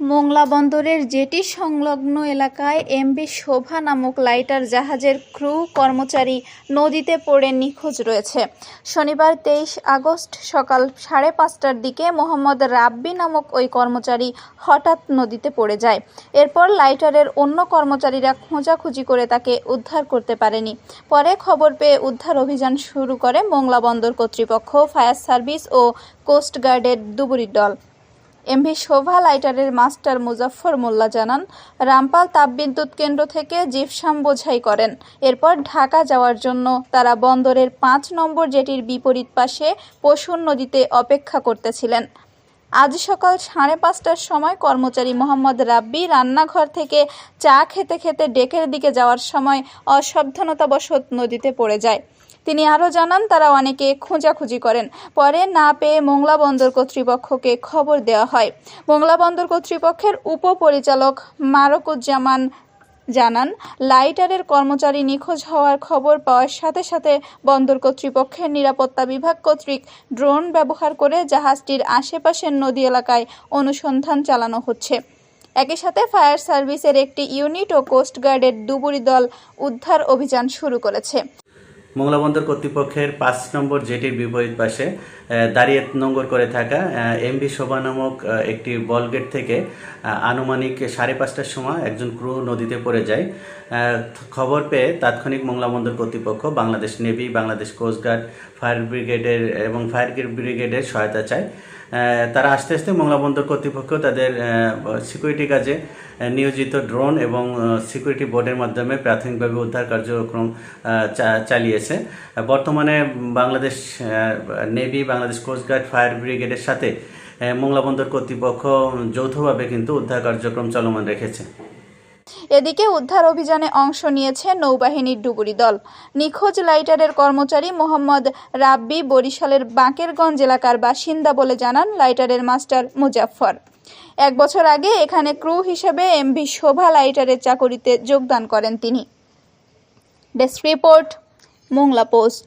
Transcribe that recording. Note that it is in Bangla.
মোংলা বন্দরের জেটি সংলগ্ন এলাকায় এমবি শোভা নামক লাইটার জাহাজের ক্রু কর্মচারী নদীতে পড়ে নিখোঁজ রয়েছে। শনিবার তেইশ আগস্ট সকাল সাড়ে পাঁচটার দিকে মোহাম্মদ রাব্বি নামক ওই কর্মচারী হঠাৎ নদীতে পড়ে যায়। এরপর লাইটারের অন্য কর্মচারীরা খোঁজাখুঁজি করে তাকে উদ্ধার করতে পারেনি। পরে খবর পেয়ে উদ্ধার অভিযান শুরু করে মোংলা বন্দর কর্তৃপক্ষ, ফায়ার সার্ভিস ও কোস্টগার্ডের ডুবুরির দল। এমভি শোভা লাইটারের মাস্টার মুজাফফর মোল্লা জানান, রামপাল তাপবিদ্যুৎ কেন্দ্র থেকে জিপসাম বোঝাই করেন। এরপর ঢাকা যাওয়ার জন্য তারা বন্দরের পাঁচ নম্বর জেটির বিপরীত পাশে পশুর নদীতে অপেক্ষা করতেছিলেন। আজ সকাল সাড়ে পাঁচটার সময় কর্মচারী মোহাম্মদ রাব্বি রান্নাঘর থেকে চা খেতে খেতে ডেকের দিকে যাওয়ার সময় অসাবধানতাবশত নদীতে পড়ে যায়। তিনি আরও জানান, তারা অনেকে খোঁজাখুঁজি করেন। পরে না পেয়ে মোংলা বন্দর কর্তৃপক্ষকে খবর দেওয়া হয়। মোংলা বন্দর কর্তৃপক্ষের উপপরিচালক মারকুজ্জামান জানান, লাইটারের কর্মচারী নিখোঁজ হওয়ার খবর পাওয়ার সাথে সাথে বন্দর কর্তৃপক্ষের নিরাপত্তা বিভাগ কর্তৃক ড্রোন ব্যবহার করে জাহাজটির আশেপাশের নদী এলাকায় অনুসন্ধান চালানো হচ্ছে। একই সাথে ফায়ার সার্ভিসের একটি ইউনিট ও কোস্টগার্ডের ডুবুরি দল উদ্ধার অভিযান শুরু করেছে। মোংলা বন্দর কর্তৃপক্ষের পাঁচ নম্বর জেটির বিপরীত পাশে দাঁড়িয়ে নোঙ্গর করে থাকা এমভি শোভা নামক একটি বলগেট থেকে আনুমানিক সাড়ে পাঁচটার সময় একজন ক্রু নদীতে পড়ে যায়। খবর পেয়ে তাৎক্ষণিক মোংলা বন্দর কর্তৃপক্ষ Bangladesh navy, Bangladesh coastguard fire ব্রিগেডের এবং ফায়ার ব্রিগেডের সহায়তা চায়। তারা আস্তে আস্তে মোংলা বন্দর কর্তৃপক্ষ তাদের সিকিউরিটি কাজে নিয়োজিত ড্রোন এবং সিকিউরিটি বোর্ডের মাধ্যমে প্রাথমিকভাবে উদ্ধার কার্যক্রম চালিয়েছে। আহ, বর্তমানে Bangladesh navy Bangladesh coastguard fire ব্রিগেডের সাথে মোংলা বন্দর কর্তৃপক্ষ যৌথভাবে কিন্তু উদ্ধার কার্যক্রম চলমান রেখেছে। এদিকে উদ্ধার অভিযানে অংশ নিয়েছে নৌবাহিনীর ডুবুরি দল। নিখোঁজ লাইটারের কর্মচারী মোহাম্মদ রাব্বি বরিশালের বাঁকেরগঞ্জ এলাকার বাসিন্দা বলে জানান লাইটারের মাস্টার মুজাফফর। এক বছর আগে এখানে ক্রু হিসেবে এমভি শোভা লাইটারের চাকরিতে যোগদান করেন তিনি। Desk report Mongla post